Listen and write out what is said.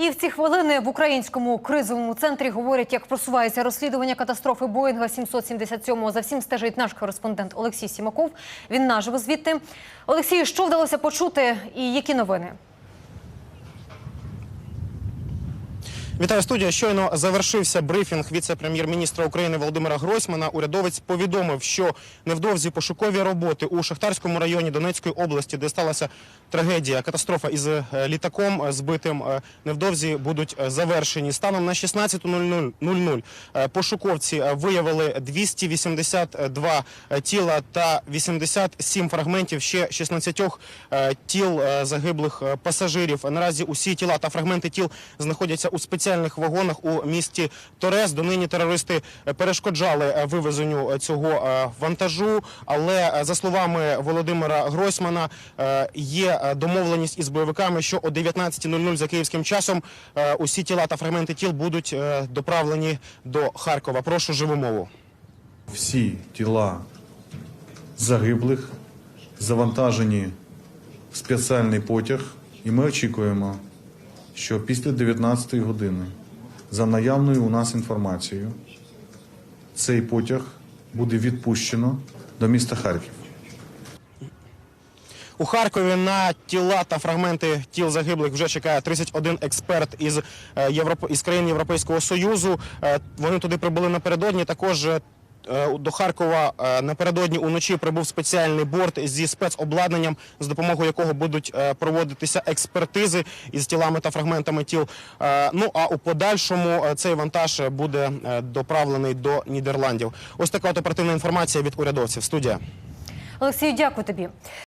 І в ці хвилини в українському кризовому центрі говорять, як просувається розслідування катастрофи Боїнга 777. За всім стежить наш кореспондент Олексій Сімаков. Він наживо звідти. Олексію, що вдалося почути і які новини? Вітаю студія. Щойно завершився брифінг віце-прем'єр-міністра України Володимира Гройсмана. Урядовець повідомив, що невдовзі пошукові роботи у Шахтарському районі Донецької області, де сталася трагедія, катастрофа із е, літаком е, збитим, е, невдовзі будуть завершені. Станом на 16.00 е, пошуковці виявили 282 тіла та 87 фрагментів ще 16 е, тіл загиблих пасажирів. Наразі усі тіла та фрагменти тіл знаходяться у спеціальних вагонах у місті Торез. Донині терористи перешкоджали е, вивезенню е, цього е, вантажу. Але за словами Володимира Гройсмана, є домовленість із бойовиками, що о 19.00 за київським часом усі тіла та фрагменти тіл будуть доправлені до Харкова. Прошу живу мову. всі тіла загиблих завантажені в спеціальний потяг, і ми очікуємо, що після 19 години, за наявною у нас інформацією, цей потяг буде відпущено до міста Харків. У Харкові на тіла та фрагменти тіл загиблих вже чекає 31 експерт із е, із країн Європейського союзу. Е, Вони туди прибули напередодні. Також е, до Харкова е, напередодні уночі прибув спеціальний борт зі спецобладнанням, з допомогою якого будуть е, проводитися експертизи із тілами та фрагментами тіл. Е, Ну а у подальшому е, цей вантаж буде е, доправлений до Нідерландів. Ось така от оперативна інформація від урядовців. Студія. Олексію, дякую тобі.